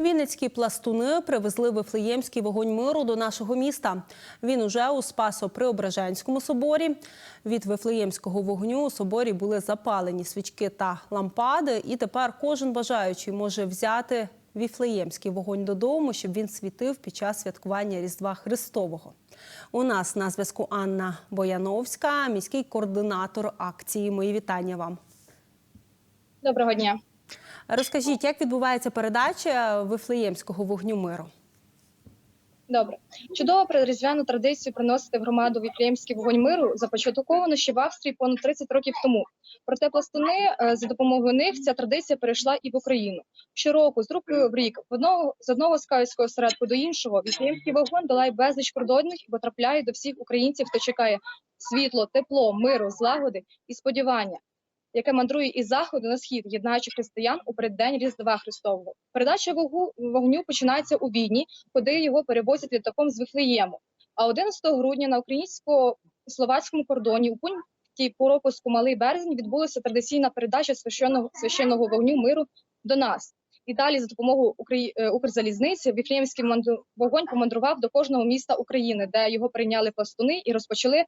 Вінницькі пластуни привезли вифлеємський вогонь миру до нашого міста. Він уже у Спасо-Преображенському соборі. Від вифлеємського вогню у соборі були запалені свічки та лампади. І тепер кожен бажаючий може взяти віфлеємський вогонь додому, щоб він світив під час святкування Різдва Христового. У нас на зв'язку Анна Бояновська, міський координатор акції. Мої вітання вам. Доброго дня. Розкажіть, як відбувається передача вифлеємського вогню миру? Добре. Чудово різдвяну традицію приносити в громаду Віфлеємський вогонь миру започатковано ще в Австрії понад 30 років тому. Проте пластуни е, за допомогою них ця традиція перейшла і в Україну. Щороку, з року в рік, в одного з одного скаутського осередку до іншого, Віфлеємський вогонь долає безліч кордонних і потрапляє до всіх українців, хто чекає світло, тепло, миру, злагоди і сподівання. Яке мандрує із заходу на схід, єднаючи християн у переддень Різдва Христового. Передача вогу, вогню починається у Відні, куди його перевозять літаком з Вифлеєму. А 11 грудня на українсько-словацькому кордоні у пункті пропуску Малий Березень відбулася традиційна передача священного, священного вогню миру до нас. І далі за допомогою е, Укрзалізниці Віфлеємський вогонь помандрував до кожного міста України, де його прийняли пластуни і розпочали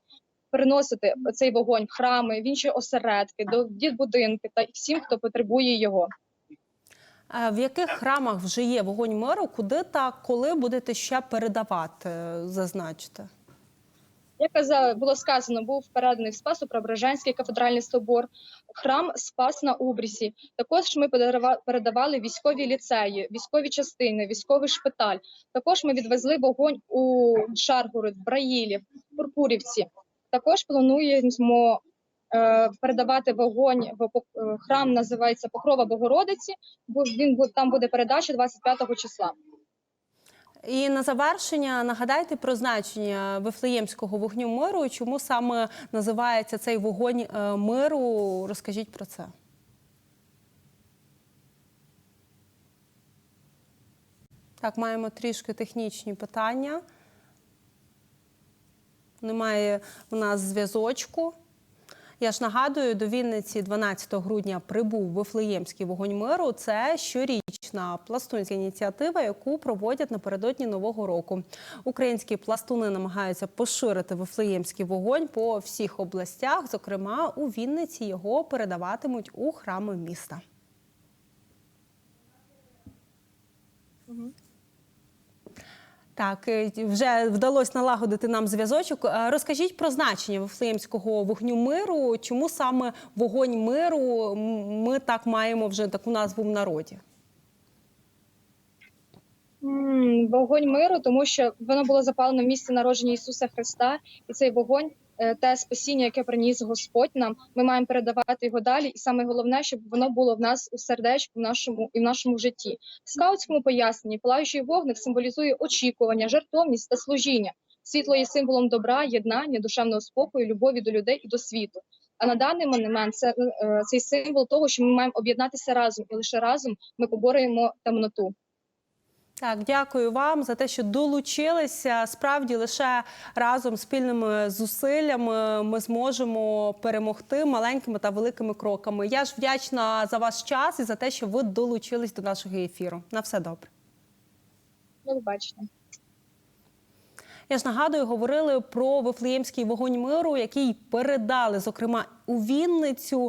переносити цей вогонь в храми, в інші осередки, до дітбудинки та всім, хто потребує його. А В яких храмах вже є вогонь миру? Куди та коли будете ще передавати? Зазначте. Як каза- було сказано, був переданий в Спасу Преображенський кафедральний собор, храм Спас на Убрісі. Також ми передава- передавали військові ліцеї, військові частини, військовий шпиталь. Також ми відвезли вогонь у Шаргород, Браїлів, Пурпурівці. Також плануємо е, передавати вогонь в е, храм, називається Покрова Богородиці. бо Він там буде передача 25 числа. І на завершення нагадайте про значення вифлеємського вогню миру. Чому саме називається цей вогонь е, миру? Розкажіть про це. Так, маємо трішки технічні питання. Немає у нас зв'язочку. Я ж нагадую, до Вінниці 12 грудня прибув Вифлеємський вогонь миру. Це щорічна пластунська ініціатива, яку проводять напередодні нового року. Українські пластуни намагаються поширити Вифлеємський вогонь по всіх областях. Зокрема, у Вінниці його передаватимуть у храми міста. Так, е, вже вдалося налагодити нам зв'язочок. Е, Розкажіть про значення Вифлеємського вогню миру. Чому саме вогонь миру ми так маємо вже таку назву в народі? Вогонь миру, тому що воно було запалено в місці народження Ісуса Христа, і цей вогонь, е, те спасіння, яке приніс Господь нам, ми маємо передавати його далі. І саме головне, щоб воно було в нас у сердечку, в нашому і в нашому житті. В скаутському поясненні палаючий вогник символізує очікування, жертовність та служіння. Світло є символом добра, єднання, душевного спокою, любові до людей і до світу. А на даний момент це е, цей символ того, що ми маємо об'єднатися разом, і лише разом ми поборемо темноту. Так, дякую вам за те, що долучилися. Справді лише разом спільними зусиллями ми зможемо перемогти маленькими та великими кроками. Я ж вдячна за ваш час і за те, що ви долучились до нашого ефіру. На все добре. До побачення. Я ж нагадую, говорили про Вифлеємський вогонь миру, який передали, зокрема, у Вінницю.